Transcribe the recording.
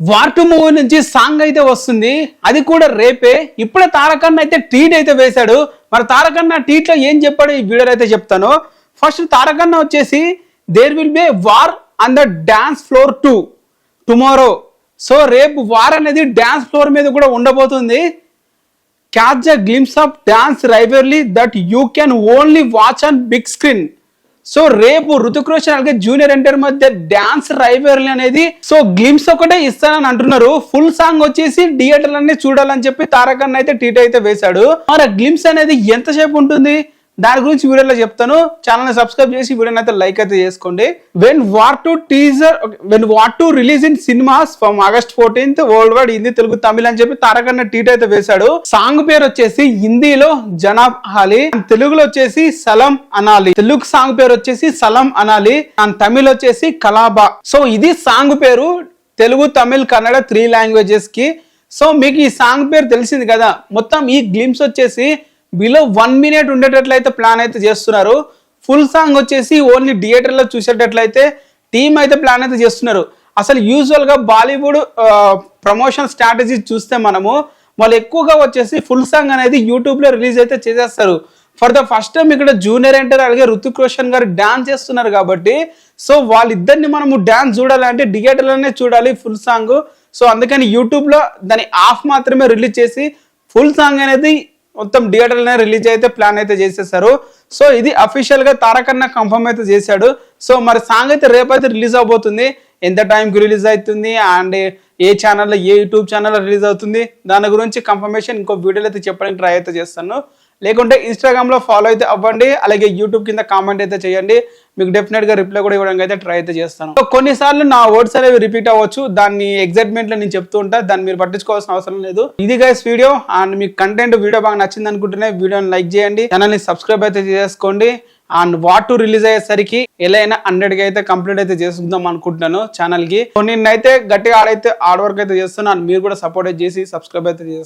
War 2 movie నుంచి song అయితే వస్తుంది. అది కూడా రేపే. ఇప్పుడే తారకన్న అయితే ట్వీట్ అయితే వేశాడు. మరి తారకన్న ట్వీట్లో ఏం చెప్పాడు ఈ వీడియోలో అయితే చెప్తాను. ఫస్ట్ తారకన్న వచ్చేసి there will be war on the dance floor too tomorrow so రేపు వార్ అనేది డ్యాన్స్ ఫ్లోర్ మీద కూడా ఉండబోతుంది. Catch the glimpse of dance rivalry that you can only watch on big screen so రేపు ఋతుక్ రోషన్ అలాగే జూనియర్ ఎన్టీఆర్ మధ్య dance రైవర్లీ అనేది so glimpse ఒకటే ఇస్తానని అంటున్నారు. ఫుల్ సాంగ్ వచ్చేసి థియేటర్ అన్ని చూడాలని చెప్పి తారకన్న అయితే టీట్ అయితే వేశాడు. మరి గ్లిమ్స్ అనేది ఎంతసేపు ఉంటుంది? దాని గురించి వీడియోలో చెప్తాను. ఛానల్ సబ్స్క్రైబ్ చేసి వీడియోని అయితే లైక్ అయితే చేసుకోండి. When war two teaser when war two release in cinemas from August fourteenth world wide Hindi Telugu Tamil అని చెప్పి తారకన్న టీట్ అయితే వేశాడు. సాంగ్ పేరు వచ్చేసి హిందీలో జనాబ్ హాలి తెలుగులో వచ్చేసి సలం అనాలి. తెలుగు సాంగ్ పేరు వచ్చేసి సలం అనాలి. అండ్ తమిళ్ వచ్చేసి కలాబా. సో ఇది సాంగ్ పేరు తెలుగు తమిళ్ కన్నడ త్రీ లాంగ్వేజెస్కి. సో మీకు ఈ సాంగ్ పేరు తెలిసింది కదా. మొత్తం ఈ గ్లిమ్స్ వచ్చేసి బిలో వన్ మినిట్ ఉండేటట్లయితే ప్లాన్ అయితే చేస్తున్నారు. ఫుల్ సాంగ్ వచ్చేసి ఓన్లీ థియేటర్లో చూసేటట్లయితే టీమ్ అయితే ప్లాన్ అయితే చేస్తున్నారు. అసలు యూజువల్గా బాలీవుడ్ ప్రమోషన్ స్ట్రాటజీ చూస్తే మనము వాళ్ళు ఎక్కువగా వచ్చేసి ఫుల్ సాంగ్ అనేది యూట్యూబ్లో రిలీజ్ అయితే చేసేస్తారు. ఫర్ ద ఫస్ట్ టైం ఇక్కడ జూనియర్ ఎంటర్ అలాగే రుతుక్ రోషన్ గారు డాన్స్ చేస్తున్నారు కాబట్టి సో వాళ్ళిద్దరిని మనము డాన్స్ చూడాలంటే థియేటర్లోనే చూడాలి ఫుల్ సాంగ్ సో అందుకని యూట్యూబ్లో దాని ఆఫ్ మాత్రమే రిలీజ్ చేసి ఫుల్ సాంగ్ అనేది మొత్తం థియేటర్లోనే రిలీజ్ అయితే ప్లాన్ అయితే చేసేసారు. సో ఇది అఫీషియల్గా తారకన్న కన్ఫర్మ్ అయితే చేశాడు. సో మరి సాంగ్ అయితే రేపైతే రిలీజ్ అవబోతుంది. ఎంత టైంకి రిలీజ్ అవుతుంది? అండ్ ఏ ఛానల్లో ఏ యూట్యూబ్ ఛానల్లో రిలీజ్ అవుతుంది? దాని గురించి కన్ఫర్మేషన్ ఇంకో వీడియోలో అయితే చెప్పడానికి ట్రై అయితే చేస్తాను. లేకుంటే ఇన్స్టాగ్రామ్లో ఫాలో అయితే అవ్వండి అలాగే యూట్యూబ్ కింద కామెంట్ అయితే చేయండి. మీకు డెఫినెట్గా రిప్లై కూడా ఇవ్వడానికి అయితే ట్రై అయితే చేస్తాను. కొన్నిసార్లు నా వర్డ్స్ అనేవి రిపీట్ అవ్వచ్చు. దాన్ని ఎగ్జైట్మెంట్లో నేను చెప్తూ ఉంటా. దాన్ని మీరు పట్టించుకోవాల్సిన అవసరం లేదు. ఇది గైస్ వీడియో అండ్ మీకు కంటెంట్ వీడియో బాగా నచ్చింది అనుకుంటేనే వీడియోని లైక్ చేయండి. ఛానల్ని సబ్స్క్రైబ్ అయితే చేసుకోండి. అండ్ వాట్ టు రిలీజ్ అయ్యేసరికి ఎలా అయినా హండ్రెడ్కి అయితే కంప్లీట్ అయితే చేసుకుందాం అనుకుంటున్నాను ఛానల్కి నేనైతే గట్టిగా ఆడైతే హార్డ్ వర్క్ అయితే చేస్తున్నాను. మీరు కూడా సపోర్ట్ చేసి సబ్స్క్రైబ్ అయితే చేస్తాను